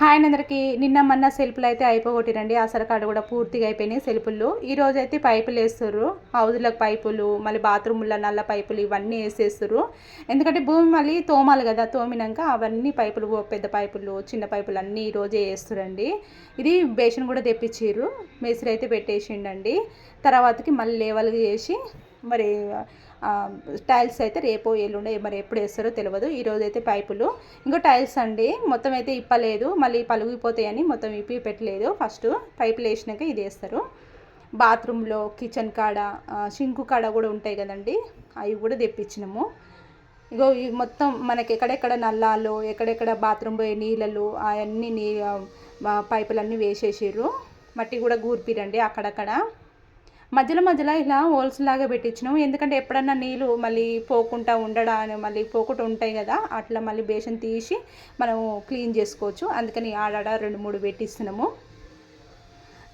Hi అందరికి. నిన్న మొన్న సెల్ఫ్లు అయితే అయిపోగొట్టిరండి. ఆ సరకాడు కూడా పూర్తిగా అయిపోయినాయి సెల్ఫులు ఈ అయితే పైపులు వేస్తారు. హౌజులకు పైపులు మళ్ళీ బాత్రూముల నల్ల పైపులు ఇవన్నీ వేసేస్తారు. ఎందుకంటే భూమి మళ్ళీ తోమాలి కదా తోమినాక అవన్నీ పైపులు పెద్ద పైపులు చిన్న పైపులు అన్నీ ఈరోజే రోజే వేస్తారండి. ఇది బేషన్ కూడా తెప్పించారు. మేస్త్రి అయితే పెట్టేసిండండి. తర్వాతకి మళ్ళీ లేవలు చేసి మరి టైల్స్ అయితే రేపు ఎల్లుండో మరి ఎప్పుడు వేస్తారో తెలియదు ఈరోజు అయితే పైపులు. ఇంకో టైల్స్ అండి మొత్తం అయితే ఇప్పలేదు. మళ్ళీ పలుగిపోతాయని మొత్తం ఇప్పి పెట్టలేదు. ఫస్ట్ పైపులు వేసినాక ఇది వేస్తారు. బాత్రూంలో కిచెన్ కాడ షింకు కాడ కూడా ఉంటాయి కదండి అవి కూడా తెప్పించినాము. ఇగో ఈ మొత్తం మనకి ఎక్కడెక్కడ నల్లాలు ఎక్కడెక్కడ బాత్రూమ్ పోయే నీళ్ళలు అవన్నీ నీ పైపులన్నీ వేసేసారు మట్టి కూడా గూర్పిరండి అక్కడక్కడ. మధ్యలో మధ్యలో ఇలా హోల్స్ లాగా పెట్టించినాము ఎందుకంటే ఎప్పుడన్నా నీళ్ళు మళ్ళీ పోకుండా ఉండడా మళ్ళీ పోకుండా ఉంటాయి కదా అట్లా మళ్ళీ బేషన్ తీసి మనం క్లీన్ చేసుకోవచ్చు. అందుకని ఆడాడ రెండు మూడు పెట్టిస్తున్నాము.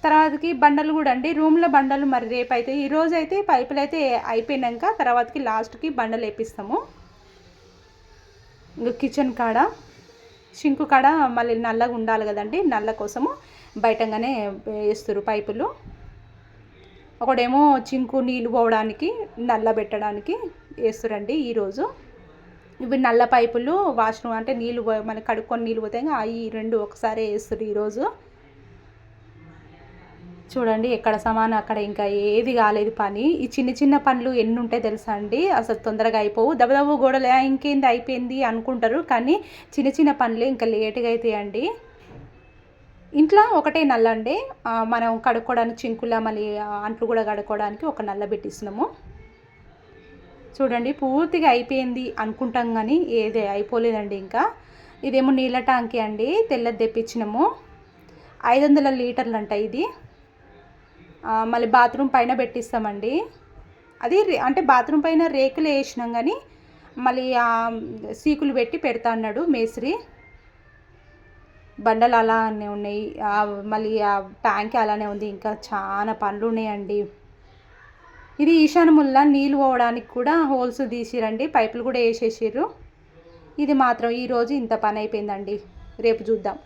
తర్వాతకి బండలు కూడా అండి. రూమ్లో బండలు మరి రేపు అయితే ఈరోజు అయితే పైపులు అయితే అయిపోయినాక తర్వాతకి లాస్ట్కి బండలు వేపిస్తాము. ఇంకా కిచెన్ కాడ షింకు కాడ మళ్ళీ నల్లగా ఉండాలి కదండి. నల్ల కోసము బయటగానే వేస్తారు పైపులు. ఒకడేమో చింకు నీళ్ళు పోవడానికి నల్ల పెట్టడానికి ఈరోజు. ఇవి నల్ల పైపులు వాష్రూమ్ అంటే నీళ్ళు మనకి కడుక్కొని నీళ్ళు పోతాయి అవి రెండు ఒకసారి వేస్తారు ఈరోజు. చూడండి ఎక్కడ సమానం అక్కడ ఇంకా ఏది కాలేదు పని. ఈ చిన్న చిన్న పనులు ఎన్ని ఉంటాయి తెలుసా అండి? అసలు తొందరగా అయిపోవు. దెబ్బదబ్బు గోడలే ఇంకేంది అయిపోయింది అనుకుంటారు. కానీ చిన్న చిన్న పనులు ఇంకా లేట్గా అవుతాయండి ఇంట్లో ఒకటే నల్ల అండి మనం కడుక్కోవడానికి చింకుల మళ్ళీ అంట్లు కూడా కడుక్కోవడానికి ఒక నల్ల పెట్టిస్తున్నాము. చూడండి పూర్తిగా అయిపోయింది అనుకుంటాం కానీ ఏదే అయిపోలేదండి ఇంకా. ఇదేమో నీళ్ళ ట్యాంకీ అండి తెల్లది తెప్పించినాము. ఐదు వందల లీటర్లు అంట ఇది మళ్ళీ బాత్రూమ్ పైన పెట్టిస్తామండి. అది అంటే బాత్రూమ్ పైన రేకులు వేసినాం కానీ మళ్ళీ సీకులు పెట్టి పెడతా అన్నాడు మేస్త్రి. బండలు అలానే ఉన్నాయి. మళ్ళీ ఆ ట్యాంక్ అలానే ఉంది. ఇంకా చాలా పనులు ఉన్నాయండి. ఇది ఈశానముల్లా నీళ్ళు పోవడానికి కూడా హోల్స్ తీసిరండి. పైపులు కూడా వేసేసారు ఇది మాత్రం ఈరోజు ఇంత పని అయిపోయిందండి. రేపు చూద్దాం.